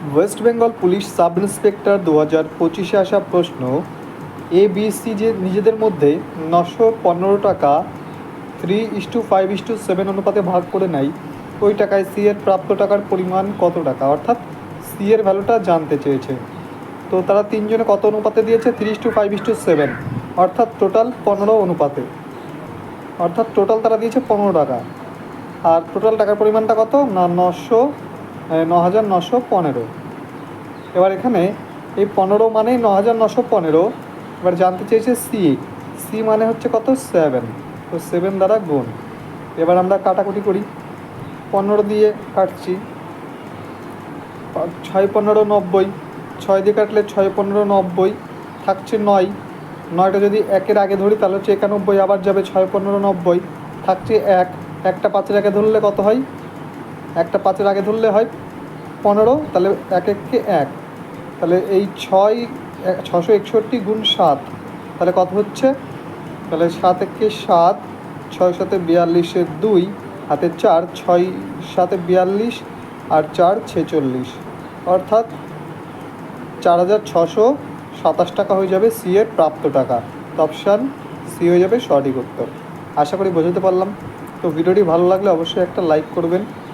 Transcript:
West Bengal police sub inspector দু হাজার পঁচিশে আসা প্রশ্ন, এ, বি, সি, যে নিজেদের মধ্যে নশো পনেরো টাকা three is to five is to seven অনুপাতে ভাগ করে নেয়, ওই টাকায় সি এর প্রাপ্ত টাকার পরিমাণ কত টাকা? অর্থাৎ সি এর ভ্যালুটা জানতে চেয়েছে। তো তারা তিনজনে কত অনুপাতে দিয়েছে? Three to five is to seven অর্থাৎ টোটাল পনেরো অনুপাতে। অর্থাৎ টোটাল তারা দিয়েছে পনেরো টাকা। আর টোটাল টাকার পরিমাণটা কত? না, নশো ন হাজার নশো পনেরো। এবার এখানে এই পনেরো মানেই ন হাজার নশো পনেরো। এবার জানতে চেয়েছে সি। সি মানে হচ্ছে কত? সেভেন। তো সেভেন দ্বারা গুণ। এবার আমরা কাটাকুটি করি। পনেরো দিয়ে কাটছি। ছয় পনেরো নব্বই। ছয় দিয়ে কাটলে ছয় পনেরো নব্বই। থাকছে নয়। নয়টা যদি একের আগে ধরি, তাহলে হচ্ছে একানব্বই। আবার যাবে ছয় পনেরো নব্বই। থাকছে এক। একটা পাঁচের আগে ধরলে কত হয়? একটা পাঁচের আগে ধরলে হয় পনেরো, তাহলে এক এককে এক। তাহলে এই ছয় ছশো একষট্টি গুণ সাত, তাহলে কত হচ্ছে? তাহলে সাত একে সাত, ছয় সাথে বিয়াল্লিশের দুই, হাতে চার, ছয় সাথে বিয়াল্লিশ, আর চার ছেচল্লিশ। অর্থাৎ চার হাজার ছশো সাতাশ টাকা হয়ে যাবে সি এর প্রাপ্ত টাকা। অপশান সি হয়ে যাবে সঠিক উত্তর। আশা করি বোঝাতে পারলাম। তো ভিডিওটি ভালো লাগলে অবশ্যই একটা লাইক করবেন।